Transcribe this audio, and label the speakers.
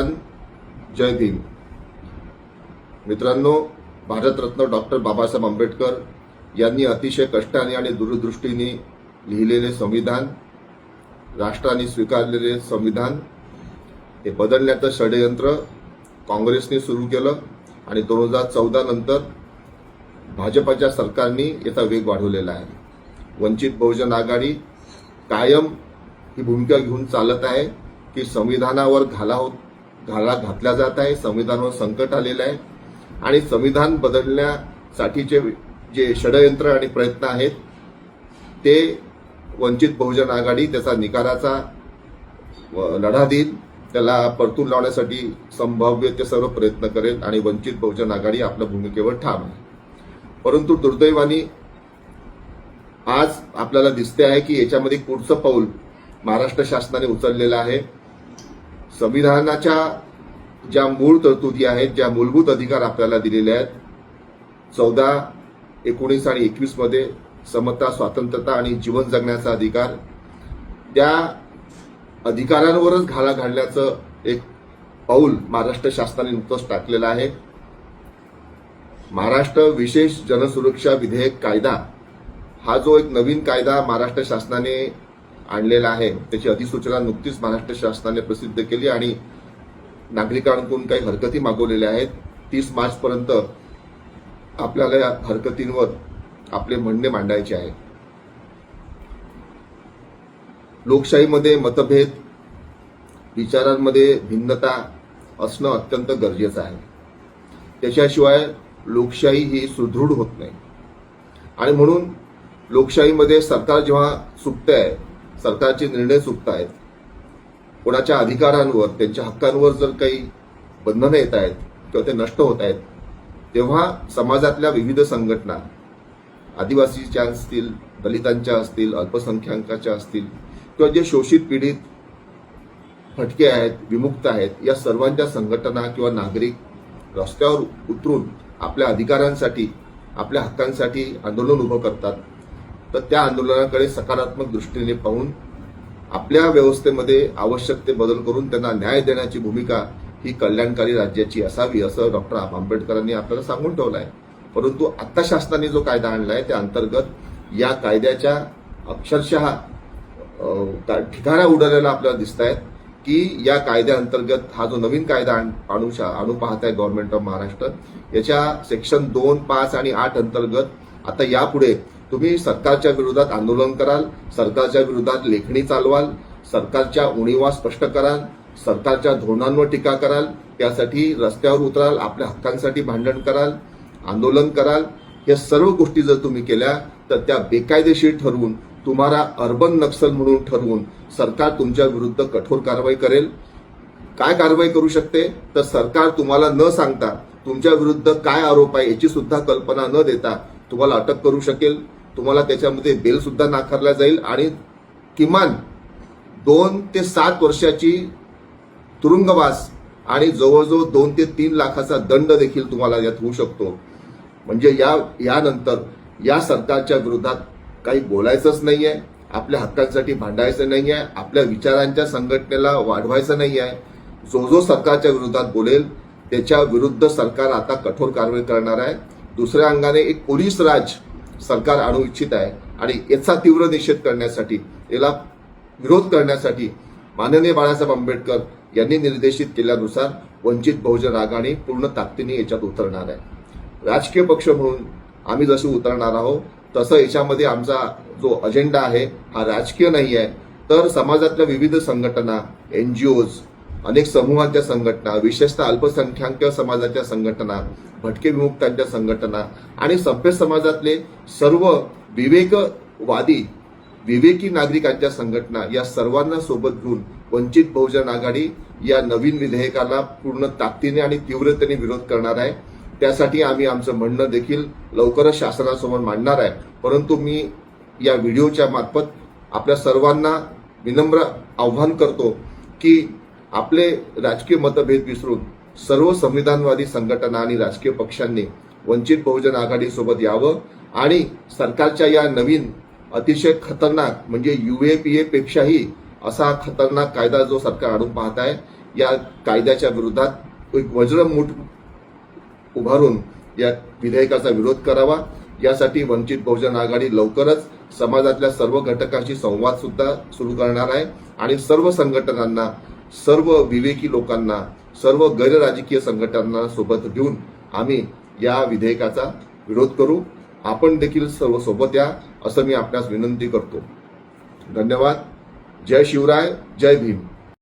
Speaker 1: नमस्कार जय भीम. मित्रांनो भारतरत्न डॉक्टर बाबासाहेब आंबेडकर यांनी अतिशय कष्टाने आणि दूरदृष्टीने लिहिलेले संविधान राष्ट्राने स्वीकारलेले संविधान हे बदलण्याचं षडयंत्र काँग्रेसने सुरू केलं आणि दोन हजार चौदा नंतर भाजपाच्या सरकारने याचा वेग वाढवलेला आहे. वंचित बहुजन आघाडी कायम ही भूमिका घेऊन चालत आहे की संविधानावर घाला होत घाला घातल्या जात आहे संविधानावर संकट आलेलं आहे. आणि संविधान बदलण्यासाठीचे जे षडयंत्र आणि प्रयत्न आहेत ते वंचित बहुजन आघाडी त्याचा निकालाचा लढा देईल. त्याला परतून लावण्यासाठी संभाव्य ते सर्व प्रयत्न करेल आणि वंचित बहुजन आघाडी आपल्या भूमिकेवर ठाम आहे. परंतु दुर्दैवाने आज आपल्याला दिसते आहे की याच्यामध्ये पुढचं पाऊल महाराष्ट्र शासनाने उचललेलं आहे. संविधानाच्या ज्या मूळ तरतुदी आहेत ज्या मूलभूत अधिकार आपल्याला दिलेले आहेत चौदा एकोणीस आणि एकवीसमध्ये समता स्वातंत्र्यता आणि जीवन जगण्याचा अधिकार त्या अधिकारांवरच घाला घालण्याचं एक पाऊल महाराष्ट्र शासनाने नुकतंच टाकलेलं आहे. महाराष्ट्र विशेष जनसुरक्षा विधेयक कायदा हा जो एक नवीन कायदा महाराष्ट्र शासनाने आणलेला आहे त्याची अधिसूचना नुकतीच महाराष्ट्र शासनाने प्रसिद्ध केली आणि नागरिकांकडून काही हरकती मागवलेल्या आहेत. तीस मार्चपर्यंत आपल्याला या हरकतींवर आपले म्हणणे मांडायचे आहे. लोकशाहीमध्ये मतभेद विचारांमध्ये भिन्नता असणं अत्यंत गरजेचं आहे. त्याच्याशिवाय लोकशाही ही सुदृढ होत नाही. आणि म्हणून लोकशाहीमध्ये सरकार जेव्हा चुकत आहे सरकारचे निर्णय चुकत आहेत कोणाच्या अधिकारांवर त्यांच्या हक्कांवर जर काही बंधनं येत आहेत किंवा ते नष्ट होत आहेत तेव्हा समाजातल्या विविध संघटना आदिवासीच्या असतील दलितांच्या असतील अल्पसंख्याकाच्या असतील किंवा जे शोषित पीडित फटके आहेत विमुक्त आहेत या सर्वांच्या संघटना किंवा नागरिक रस्त्यावर उतरून आपल्या अधिकारांसाठी आपल्या हक्कांसाठी आंदोलन उभं करतात तर त्या आंदोलनाकडे सकारात्मक दृष्टीने पाहून आपल्या व्यवस्थेमध्ये आवश्यक ते बदल करून त्यांना न्याय देण्याची भूमिका ही कल्याणकारी राज्याची असावी असं डॉक्टर आंबेडकरांनी आपल्याला सांगून ठेवलं आहे परंतु आत्ता शासनाने जो कायदा आणलाय त्या अंतर्गत या कायद्याच्या अक्षरशः ठिकाणा उडालेला आपल्याला दिसत आहेत की या कायद्याअंतर्गत हा जो नवीन कायदा आणू आणू पाहत आहे गव्हर्नमेंट ऑफ महाराष्ट्र याच्या सेक्शन दोन पाच आणि आठ अंतर्गत आता यापुढे तुम्ही सरकारच्या विरोधात आंदोलन कराल सरकारच्या विरोधात लेखणी चालवाल सरकारच्या उणीवा स्पष्ट कराल सरकारच्या धोरणांवर टीका कराल त्यासाठी रस्त्यावर उतराल आपल्या हक्कांसाठी भांडण कराल आंदोलन कराल या सर्व गोष्टी जर तुम्ही केल्या तर त्या बेकायदेशीर ठरवून तुम्हाला अर्बन नक्सल म्हणून ठरवून सरकार तुमच्या विरुद्ध कठोर कारवाई करेल. काय कारवाई करू शकते? तर सरकार तुम्हाला न सांगता तुमच्या विरुद्ध काय आरोप आहे याची सुद्धा कल्पना न देता तुम्हाला अटक करू शकेल. तुम्हाला त्याच्यामध्ये बेलसुद्धा नाकारला जाईल आणि किमान दोन ते सात वर्षाची तुरुंगवास आणि जवळजवळ दोन ते तीन लाखाचा दंड देखील तुम्हाला यात होऊ शकतो. म्हणजे या यानंतर या सरकारच्या विरोधात काही बोलायचंच नाही आहे आपल्या हक्कांसाठी भांडायचं नाही आहे आपल्या विचारांच्या संघटनेला वाढवायचं नाही आहे जो जो सरकारच्या विरोधात बोलेल त्याच्या विरुद्ध सरकार आता कठोर कारवाई करणार आहे. दुसऱ्या अंगाने एक पोलीस राज सरकार आणू इच्छित आहे आणि याचा तीव्र निषेध करण्यासाठी याला विरोध करण्यासाठी माननीय बाळासाहेब आंबेडकर यांनी निर्देशित केल्यानुसार वंचित बहुजन आघाडी पूर्ण ताकदीने याच्यात उतरणार आहे. राजकीय पक्ष म्हणून आम्ही जसे उतरणार आहोत तसं याच्यामध्ये आमचा जो अजेंडा आहे हा राजकीय नाही आहे तर समाजातल्या विविध संघटना एन जी ओज अनेक समूहांच्या संघटना विशेषतः अल्पसंख्याक समाजाच्या संघटना भटके विमुक्तांच्या संघटना आणि सभ्य समाजातले सर्व विवेकवादी विवेकी नागरिकांच्या संघटना या सर्वांना सोबत घेऊन वंचित बहुजन आघाडी या नवीन विधेयकाला पूर्ण ताकदीने आणि तीव्रतेने विरोध करणार आहे. त्यासाठी आम्ही आमचं म्हणणं देखील लवकरच शासनासमोर मांडणार आहे. परंतु मी या व्हिडिओच्या मार्फत आपल्या सर्वांना विनम्र आव्हान करतो की आपले राजकीय मतभेद विसरून सर्व संविधानवादी संघटना आणि राजकीय पक्षांनी वंचित बहुजन आघाडीसोबत यावं आणि सरकारच्या या नवीन अतिशय खतरनाक म्हणजे युएपीए पेक्षाही असा खतरनाक कायदा जो सरकार आणून पाहत आहे या कायद्याच्या विरोधात एक वज्रमूठ उभारून या विधेयकाचा विरोध करावा. यासाठी वंचित बहुजन आघाडी लवकरच समाजातल्या सर्व घटकांशी संवाद सुद्धा सुरू करणार आहे आणि सर्व संघटनांना सर्व विवेकी लोकांना सर्व गैरराजकीय संघटनांना सोबत घेऊन आम्ही या विधेयकाचा विरोध करू. आपण देखील सर्व सोबत या असं मी आपणास विनंती करतो. धन्यवाद. जय शिवराय जय भीम.